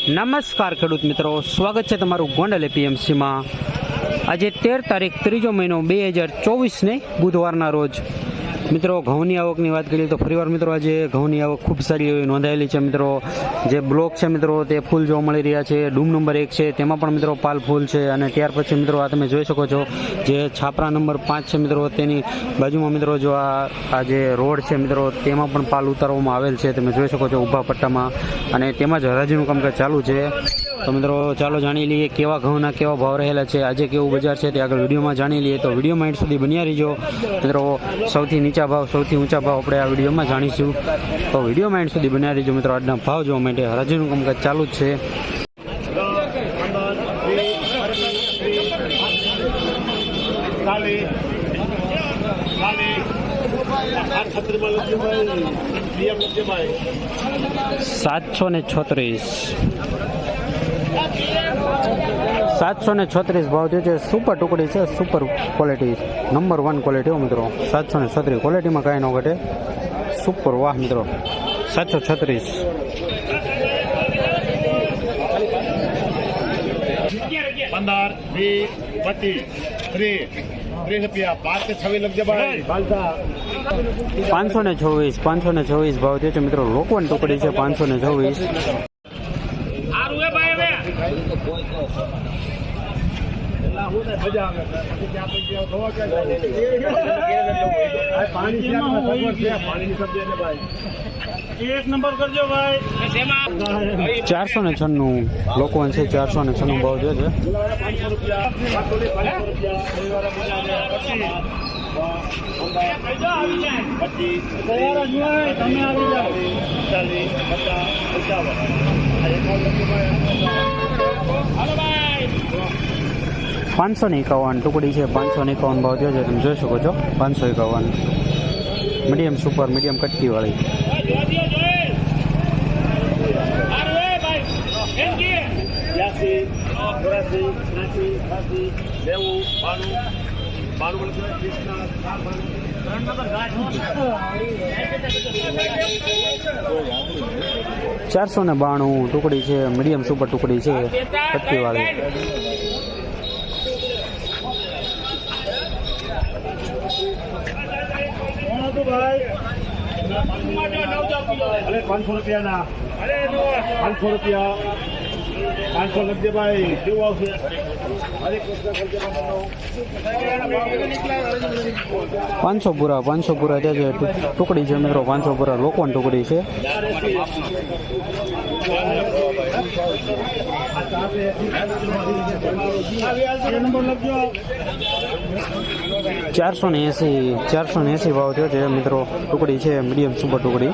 નમસ્કાર ખેડૂત મિત્રો, સ્વાગત છે તમારું ગોંડલ એપીએમસીમાં આજે તેર તારીખ ત્રીજો મહિનો બે હજાર ચોવીસને બુધવારના રોજ. મિત્રો, ઘઉંની આવકની વાત કરીએ તો ફરીવાર મિત્રો, આજે ઘઉંની આવક ખૂબ સારી એવી નોંધાયેલી છે મિત્રો. જે બ્લોક છે મિત્રો, તે ફૂલ જોવા મળી રહ્યા છે. ડૂમ નંબર એક છે, તેમાં પણ મિત્રો પાલ ફૂલ છે અને ત્યાર પછી મિત્રો આ તમે જોઈ શકો છો જે છાપરા નંબર પાંચ છે મિત્રો, તેની બાજુમાં મિત્રો જો આ આ જે રોડ છે મિત્રો, તેમાં પણ પાલ ઉતારવામાં આવેલ છે. તમે જોઈ શકો છો ઊભા પટ્ટામાં અને તેમાં જ હરાજીનું કામકાજ ચાલુ છે. તો મિત્રો, ચાલો જાણી લઈએ કેવા ઘઉંના કેવા ભાવ રહેલા છે. આજે કેવું બજાર છે તે આગળ વિડીયોમાં જાણી લઈએ. તો વિડીયોમાં એન્ડ સુધી બન્યા રહીજો. મિત્રો, સૌથી નીચા ભાવ, સૌથી ઊંચા ભાવ આપણે આ વિડીયોમાં જાણીશું. તો વિડીયોમાં એન્ડ સુધી બન્યા રહીજો મિત્રો. આજના ભાવ જોવા માટે હરાજીનું કામકાજ ચાલુ જ છે. સાતસો ને છત્રીસ. સાતસો ને છત્રીસ ભાવ થયો છે. સુપર ટુકડી છે. Super quality number one quality મિત્રો. સાતસો ને છત્રીસ ક્વોલિટીમાં કાંઈ ન ઘટે. સુપર વાહ મિત્રો. સાતસો છત્રીસ. પંદર વીસ પચીસ ત્રીસ ત્રીસ રૂપિયા પાંચ છવ્વીસ બાલતા પાંચસો ને છવ્વીસ, પાંચસો ને છવ્વીસ ભાવ થયો છે. મિત્રો, લોકવન ટુકડી છે. પાંચસો ને છવ્વીસ. ચારસો ને છન્નું લોકો છે ચારસો ને છન્નું ભાવ જે છે પાંચસો રૂપિયા પાંચસો ને પાંચસો રૂપિયા રવિવારે મજા આવે પચીસ પચીસ તમે આવી જાઓ ચાલીસ પચાસ પંચાવન આ એક વાર લખજેભાઈ. પાંચસો ને એકાવન ટુકડી છે, પાંચસો ને એકાવન ભાવ થયો છે, તમે જોઈ શકો છો. પાંચસો એકાવન. મીડિયમ સુપર, મીડિયમ કટકી વાળી બ્યાસી ચોરાસી ને બાણું ટુકડી છે, મીડિયમ સુપર ટુકડી છે કટકી પાંચસો રૂપિયાના. પાંચસો રૂપિયા. પાંચસો લખજે ભાઈ કેવું આવશે? પાંચસો પૂરા પાંચસો પૂરા જે છે ટુકડી છે મિત્રો, પાંચસો પૂરા. લોકવન ટુકડી છે. ચારસો ને એંસી, ચારસો ને એંસી ભાવ થયો છે, મિત્રો. ટુકડી છે, મીડિયમ સુપર ટુકડી.